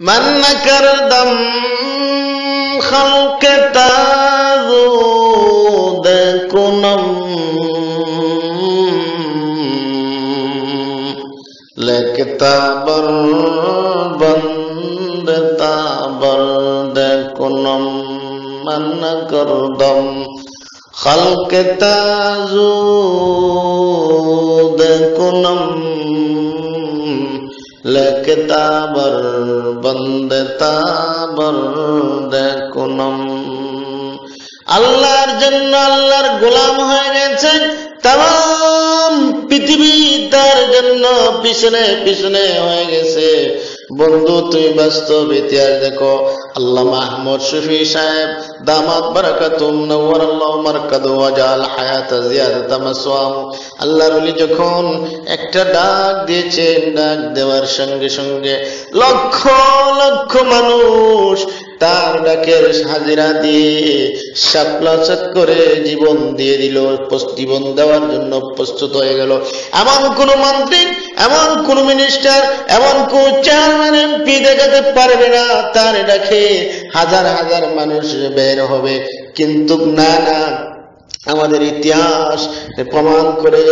من کردم خلق تازو دکنم لکتا بر بند تا برد کنم. من کردم خلق تازو دکنم লেখতা বন্দে তাবর দেখুনম আল্লাহর জন্য আল্লাহর গোলাম হয়ে গেছে। তাম পৃথিবী তার জন্য পিছনে পিছনে হয়ে গেছে। বন্ধু তুমি বাস্তব ইতিহাস দেখো আল্লাহ মাহমুদ শফি সাহেব, দামাত বারাকাতুম, নওয়ার আল্লাহ মারকাদ ওয়াজাল হায়াত জিয়াদাতা মাসওয়াম আল্লাহর ওলি যখন একটা ডাক দিয়েছেন ডাক দেওয়ার সঙ্গে সঙ্গে লক্ষ লক্ষ মানুষ তার ডাকের হাজিরা দিয়ে সাপলাচাত করে জীবন দিয়ে দিল জীবন দেওয়ার জন্য প্রস্তুত হয়ে গেল। এমন কোন মন্ত্রী, এমন কোন মিনিস্টার এমন কোন চেয়ারম্যান এমপি দেখাতে পারবে না, তার ডাকে হাজার হাজার মানুষ বের হবে। কিন্তু না না, আমাদের ইতিহাস প্রমাণ করে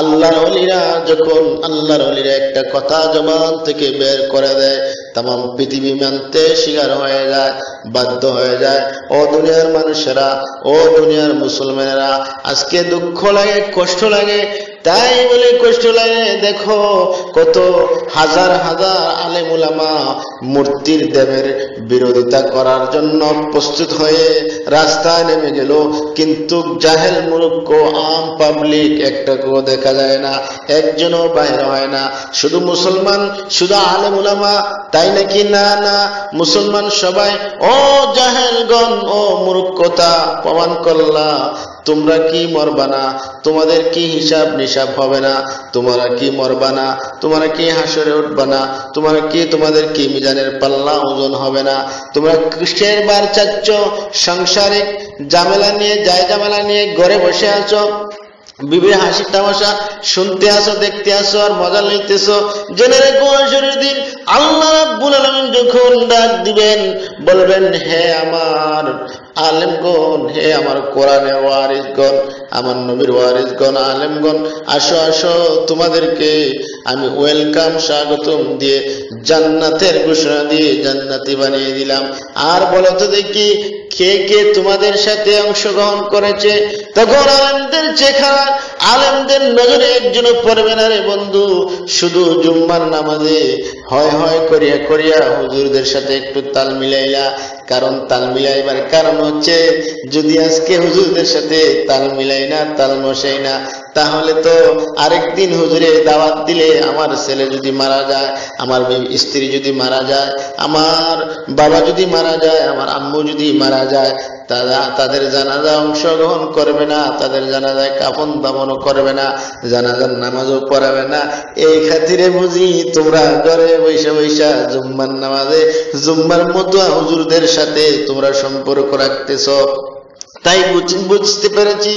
আল্লাহর অলিরা যখন আল্লাহর অলিরা একটা কথা জবান থেকে বের করে দেয় তাম পৃথিবী মানতে শিকার হয়ে যায়, বাধ্য হয়ে যায়। ও দুনিয়ার মানুষেরা, ও দুনিয়ার মুসলমানেরা, আজকে দুঃখ লাগে, কষ্ট লাগে। তাই বলে কষ্ট লাগে, দেখো কত হাজার হাজার আলেমুলামা মূর্তির দেবের বিরোধিতা করার জন্য প্রস্তুত হয়ে রাস্তায় নেমে গেল। কিন্তু জাহেল মূর্খ আম পাবলিক একটাকেও দেখা যায় না, একজনও বাইরে হয় না। শুধু মুসলমান, শুধু আলেমুলামা তাই নাকি? না না। মুসলমান সবাই, ও জাহেলগণ, ও মূর্খতা প্রমাণ করলা। তোমরা কি মরবা না? তোমাদের কি হিসাব নিসাব হবে না? তোমরা কি মরবা না? তোমরা কি হাসরে উঠবা না? তোমরা কি তোমাদের কি মিজানের পাল্লা ওজন হবে না? তোমরা কিসের বার চাচ্ছ? সংসারে জামেলা নিয়ে, যায় জামেলা নিয়ে ঘরে বসে আছো? বিবির হাসি তামাশা শুনতে আসো দেখতে আসো আর মজা লইতেছো? জেনে রেখো আসরের দিন আল্লাহ রাব্বুল আলামিন যখন ডাক দিবেন, বলবেন, হে আমার আলেমগণ, হে আমার কোরআনে ওয়ারিসগণ, আমার নবীর ওয়ারিসগণ, আলেমগণ, আসো আসো, তোমাদেরকে আমি ওয়েলকাম, স্বাগতম দিয়ে জান্নাতের ঘোষণা দিয়ে জান্নাতি বানিয়ে দিলাম। আর বলো তো দেখি, কে কে তোমাদের সাথে অংশগ্রহণ করেছে? তখন আলেমদের চেখারা আলেমদের নজরে একজনও পড়বে না রে বন্ধু। শুধু জুম্মার নামাজে হয় হয় করিয়া করিয়া হুজুরদের সাথে একটু তাল মিলাইলা। কারণ তাল মিলাইবার কারণ হচ্ছে, যদি আজকে হুজুরদের সাথে তাল মিলাই না, তাল মশাই না তাহলে তো আরেকদিন হুজুরে দাওয়াত দিলে আমার ছেলে যদি মারা যায়, আমার স্ত্রী যদি মারা যায়, আমার বাবা যদি মারা যায়, আমার আম্মু যদি মারা যায়, তারা তাদের জানাজা অংশগ্রহণ করবে না, তাদের জানাজায় কাপন দামনও করবে না, জানাজার নামাজও পড়াবে না। এই খাতিরে বুঝি তোমরা ঘরে বৈশা বৈশা জুম্মার নামাজে, জুম্মার মতো হুজুরদের সাথে তোমরা সম্পর্ক রাখতেছ। তাই বুঝতে পেরেছি,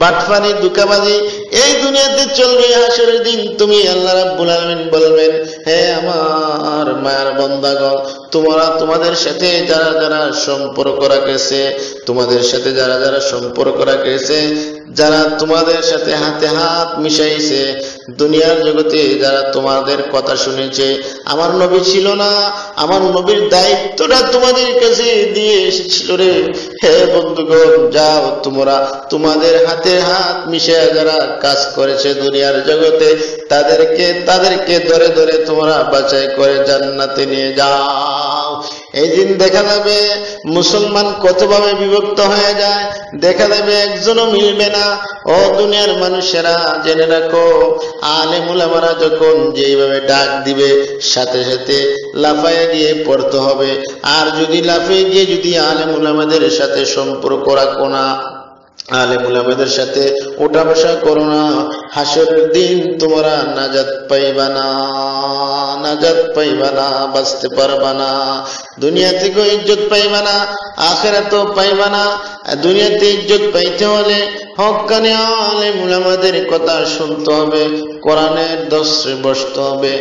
বাটফানি দুকাবাজি এই দুনিয়াতে চলবে আসরের দিন। তুমি আল্লাহ রাব্বুল আলামিন বলবেন, হে আমার মায়ার বন্দাগণ, তোমরা তোমাদের সাথে যারা যারা সম্পর্ক রাখেছে, তোমাদের সাথে যারা যারা সম্পর্ক রাখেছে যারা তোমাদের সাথে হাতে হাত মিশাইছে, দুনিয়ার জগতে যারা তোমাদের কথা শুনেছে, আমার নবী ছিল না, আমার নবীর দায়িত্বটা তোমাদের কাছে দিয়ে এসেছিল রে। হে বন্ধুগণ, যাও তোমরা তোমাদের হাতে হাত মিশে যারা কাজ করেছে দুনিয়ার জগতে, তাদেরকে তাদেরকে ধরে ধরে তোমরা বাছাই করে জান্নাতে নিয়ে যাও। এই দিন দেখা যাবে মুসলমান কতভাবে বিভক্ত হয়ে যায়, দেখা যাবে একজনও মিলবে না। ও দুনিয়ার মানুষেরা জেনে রাখো আলে মুলামারা যখন যেইভাবে ডাক দিবে, সাথে সাথে লাফায় গিয়ে পড়তে হবে। আর যদি লাফিয়ে গিয়ে যদি আলে মুলামাদের সাথে সম্পর্ক রাখো না আলেমুলের সাথে ওটা বসা করো না। হাসরের দিন তোমরা নাজাত পাইবানা নাজাত পাইবানা বাঁচতে পারবানা দুনিয়া থেকে ইজ্জত পাইবানা আখের তো পাইবানা দুনিয়াতে ইজ্জত পাইতে হলে হকানে আলেমুল আমাদের কথা শুনতে হবে, কোরআনের দশে বসতে হবে।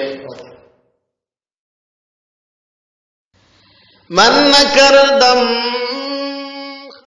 মান্না কার দাম